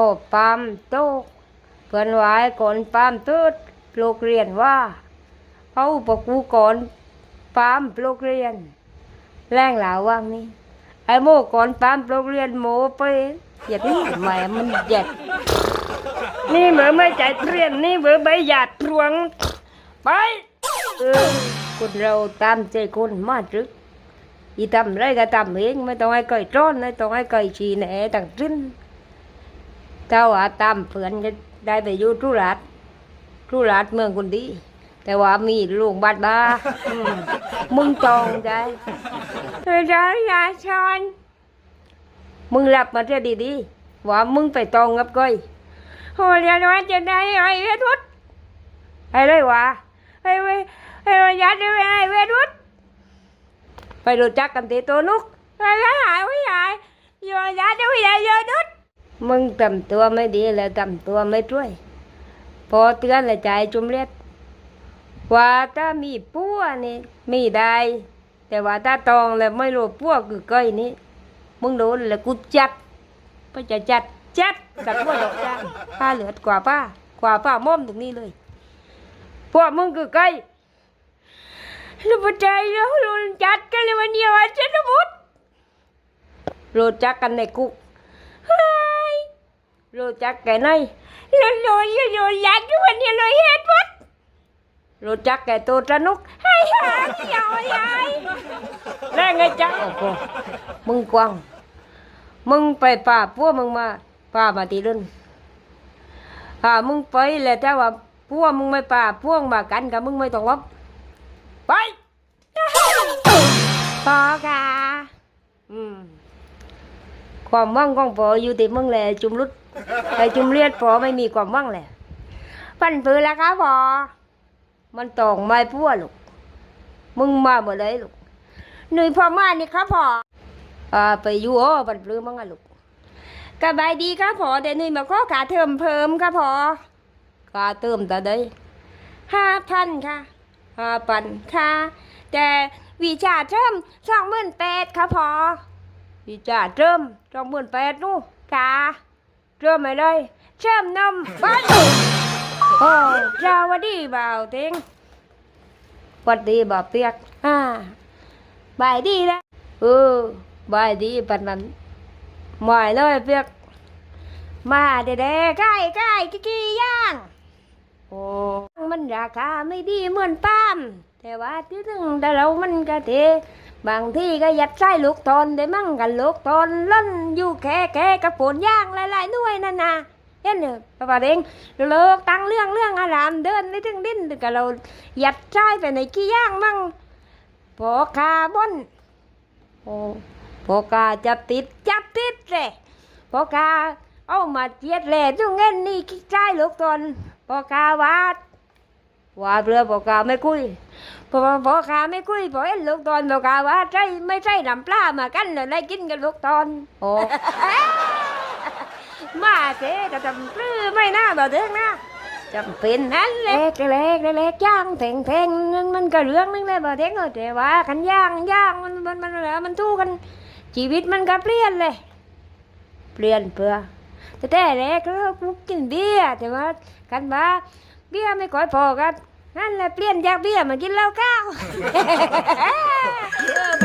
โอ้ปามโตกเพื่อนวายก่อนปามตืดปลูกเรียนว่าเขาปกูก่อนปามปลูกเรียน แรงหลาว่างนี่ไอโมก่อนปามปลูกเรียนโมไปอย่าที่แหม่มันหย็ดนี่เหมือนไม่ใจเรียนนี่เหมือนใบหยาดทวงไปเออคนเราตามใจคนมาจึกอีทำไรก็ทำเองไม่ต้องให้ไก่จ้อนไม่ต้องให้ไก่ชีแหนต่างจิ้น เจ้าว่าตามเพื่อนก็ได้ไปอยู่ทุรัฐทุรัฐเมืองคนดี แต่ว่ามีโรงพยาบาลบ้าอืมมึงจองได้เฮ้ยจ้ายาชอนมึงหลับมาเถอะดีๆว่ามึงไปตองกับก้อยโอ้ยยว่าจะได้ไอ้เวทุดไอ้เลยวะไอ้เวไอ้เวยาจะไปไอ้เวทุดไปรู้จักกันตีตัวนุกไอ้ยหายไว้หายโยยาจะไปไอ้โยนุด มึงทำตัวไม่ดีแล้วทำตัวไม่ช่วย พอเตือนและใจจุมเลียดว่าถ้ามีปัวนี่มีได้ แต่ว่าถ้าตองแล้วไม่รู้ปัวคือก้อยนี่มึงโดนแล้วกูจัดก็จะจัดจัดกับพวกดอกจานผ้าเหลือกว่าป้ากว่าป้าม่อมตรงนี้เลยพวกมึงคือก้อยแล้ปัจจัยแล้วโดนจัดกันเลยวันเดียวอะฉันนะมุดรู้จักกันในคุก Hai. Rồi chắc cái này Lên rồi rồi rồi lát cái mình như lời hết mất Rồi chắc cái tô ra nút Hai hả rồi ai Ra ngay chắc Ồ cô Mừng quăng Mừng phải bà bố mừng mà Bà mà tí đơn À mừng phải là cháu à Bố mừng mới bà bố mà cảnh cả mừng mới tổng lắm Bye พอค่ะอืมความว่างของพออยู่ที่มึงแหละจุมรุด ไอ้จุมเลียดพอไม่มีความว่างแหละพันปืนแล้วครับพอมันตองไม้พัวลูกมึงมาหมดเลยลูกหนุ่ยพอมานี่ครับพออ่าไปอยู่อ๋อพันปืนมั้งอะลูกกระบายดีครับพอแต่หนุ่ยมาขอขาเทอมเพิ่มครับพอขาเติมแต่ได้ห้าพันค่ะห้าพันค่ะ แต่วิชาเทอมสองหมื่นแปดครับพอพี่จ่าเริ่มสองหมื่นแปดนู่นจ้า เริ่มไปเลยเชื่อมนมบ้านโอ้เจ้าวัสดีบ่าวเต็งหวัดดีบ่าวเปียกอ่าบายดีแล้วเออบายดีปันนั้นหมายเลยเปียกมาเด้ๆใกล้ใกล้ๆกี้ๆย่างโอ้มันราคาไม่ดีเหมือนป้ามแต่ว่าที่ถึงแต่เรามันก็เท บางที่ก็ยัดไส้ลูกตนได้มั่งกันลูกตนล่นอยู่แค่แค่กับผลย่างหลายๆหน่วยนั่นนะเห็นเนอะประวัติงเลิกตั้งเรื่องเรื่องอารามเดินไม่ถึงดิ้นกับเรายัดไส้ไปในกี้ย่างมั่งพอคาร์บอนโอ้พอกาจับติดจับติดเลยพอกาเอามาเจียดแหล่จุงเงินนี่กี้ไส้ลูกตนพอกาวาด ว่าเรือพอกาไม่คุยพอพอขาไม่คุยพอเห็นลูกตอนบอกขาว่าใช่ไม่ใช่ลำปลามากันเลยได้กินกันลูกตอนโอ้มาเจ๊จะทำปลื้อไม่น่าบ่เด้งนะจำเป็นนั้นเล็กเล็กเล็กย่างแทงแทงนั่นมันก็เรื่องนึงเลยบ่เด้งเออแต่ว่ากันย่างย่างมันมันมันอะไรมันทู่กันชีวิตมันก็เปลี่ยนเลย เปลี่ยนเพื่อแต่แต่แรกก็กูกินเบียร์แต่ว่ากันว่า เบี้ยไม่ค่อยพอกันนั่นแหละเปลี่ยนจากเบี้ยมากินเหล้าก้าวเออไป